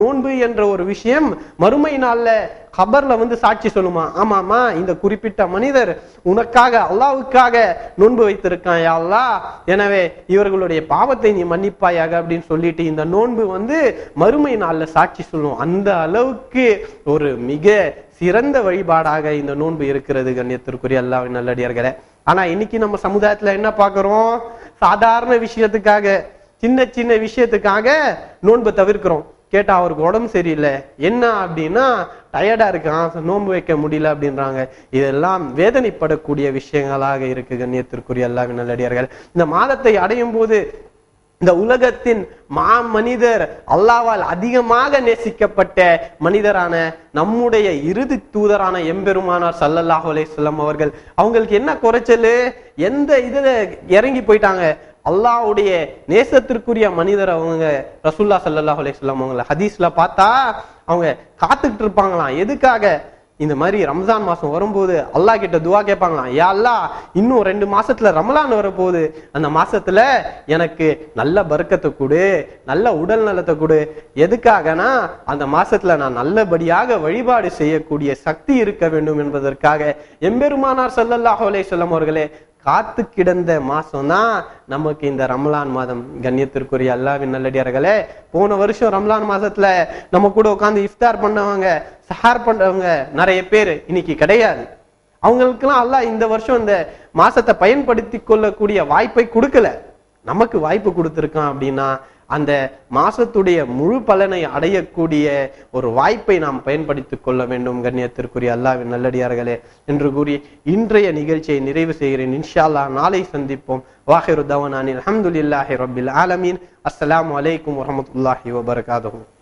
நோன்பு என்ற ஒரு விஷயம் மறுமை நாள்ல கபர்ல வந்து சாட்சி சொல்லுமா? ஆமாமா இந்த குறிப்பிட்ட மனிதர் உனக்காக அல்லாவுக்காக நோன்பு வைத்திருக்கான் அல்லா எனவே இவர்களுடைய பாவத்தை நீ மன்னிப்பாயாக அப்படின்னு சொல்லிட்டு இந்த நோன்பு வந்து மறுமை நாள்ல சாட்சி சொல்லும். அந்த அளவுக்கு ஒரு மிக சிறந்த வழிபாடாக இந்த நோன்பு இருக்கிறது கண்ணியத்திற்குரிய அல்லாவின் நல்லடியார்களே. ஆனா இன்னைக்கு நம்ம சமுதாயத்துல என்ன பாக்குறோம் சாதாரண விஷயத்துக்காக சின்ன சின்ன விஷயத்துக்காக நோன்பை தவிர்க்கிறோம். கேட்டா அவருக்கு உடம்பு சரியில்லை. என்ன அப்படின்னா டயர்டா இருக்கான். நோன்பு வைக்க முடியல அப்படின்றாங்க. இதெல்லாம் வேதனைப்படக்கூடிய விஷயங்களாக இருக்கு கண்ணியத்திற்குரிய எல்லா நல்லடியார்கள். இந்த மாதத்தை அடையும் போது இந்த உலகத்தின் மா மனிதர் அல்லாவால் அதிகமாக நேசிக்கப்பட்ட மனிதரான நம்முடைய இறுதி தூதரான எம்பெருமானார் சல்லல்லாஹு அலைஹிஸ்ஸலாம் அவர்கள் அவங்களுக்கு என்ன குறைச்சல்? எந்த இதுல இறங்கி போயிட்டாங்க? அல்லாஹ்வுடைய நேசத்திற்குரிய மனிதர் அவங்க ரசூல்லா சல்லல்லாஹு அலைஹிஸ்ஸலாம் அவங்கள ஹதீஸ்ல பார்த்தா அவங்க காத்துக்கிட்டு இருப்பாங்களாம். எதுக்காக? இந்த மாதிரி ரம்ஜான் மாசம் வரும்போது அல்லாஹ் கிட்ட துவா கேட்பாங்களாம் ஏ அல்லாஹ் இன்னும் ரெண்டு மாசத்துல ரமலான் வரப்போகுது. அந்த மாசத்துல எனக்கு நல்ல பருக்கத்தை கொடு நல்ல உடல் நலத்தை கொடு. எதுக்காகனா அந்த மாசத்துல நான் நல்லபடியாக வழிபாடு செய்யக்கூடிய சக்தி இருக்க வேண்டும் என்பதற்காக. எம்பெருமானார் ஸல்லல்லாஹு அலைஹி அவர்களே காத்து கிடந்த மாசம் தான் நமக்கு இந்த ரம்லான் மாதம் கண்ணியத்திற்குரிய அல்லாவின் நல்லடியார்களே. போன வருஷம் ரம்லான் மாசத்துல நம்ம கூட உட்காந்து இஃப்தார் பண்ணவங்க சஹார் பண்றவங்க நிறைய பேர் இன்னைக்கு கிடையாது. அவங்களுக்கெல்லாம் அல்லாஹ் இந்த வருஷம் இந்த மாசத்தை பயன்படுத்தி கொள்ளக்கூடிய வாய்ப்பை கொடுக்கல. நமக்கு வாய்ப்பு கொடுத்துருக்கான் அப்படின்னா அந்த மாசத்துடைய முழு பலனை அடையக்கூடிய ஒரு வாய்ப்பை நாம் பயன்படுத்திக் கொள்ள வேண்டும் கண்ணியத்திற்குரிய அல்லாவின் நல்லடியார்களே என்று கூறி இன்றைய நிகழ்ச்சியை நிறைவு செய்கிறேன். இன்ஷா அல்லாஹ் நாளை சந்திப்போம். வாஹிரு தவனானின் அஹமதுல்லாஹி ரபில் ஆலமீன். அஸ்லாம் அலைக்கும் வரமத்துல்லாஹி வபர்காதும்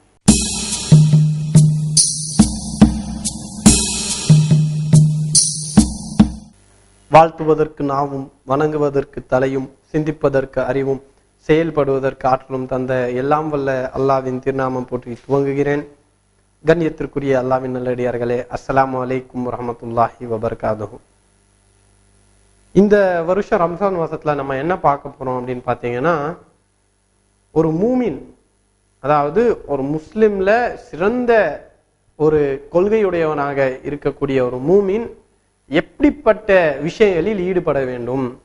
வாழ்த்துவதற்கு நாவும் வணங்குவதற்கு தலையும் சிந்திப்பதற்கு அறிவும் செயல்படுவதற்கு ஆற்றலும் தந்த எல்லாம் வல்ல அல்லாவின் திருநாமம் போற்றி துவங்குகிறேன். கண்ணியத்திற்குரிய அல்லாவின் நல்லடியார்களே அஸ்லாம் அலைக்கும் வரஹ்மத்துல்லாஹி வபரகாதுஹு. இந்த வருஷம் ரம்ஜான் மாசத்துல நம்ம என்ன பார்க்க போறோம் அப்படின்னு பார்த்தீங்கன்னா ஒரு மூமின் அதாவது ஒரு முஸ்லிம்ல சிறந்த ஒரு கொள்கையுடையவனாக இருக்கக்கூடிய ஒரு மூமின் எப்படிப்பட்ட விஷயங்களில் ஈடுபட வேண்டும்?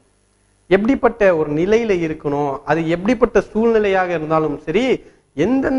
எப்படிப்பட்ட ஒரு நிலையில இருக்கணும்? அது எப்படிப்பட்ட சூழ்நிலையாக இருந்தாலும் சரி எந்தெந்த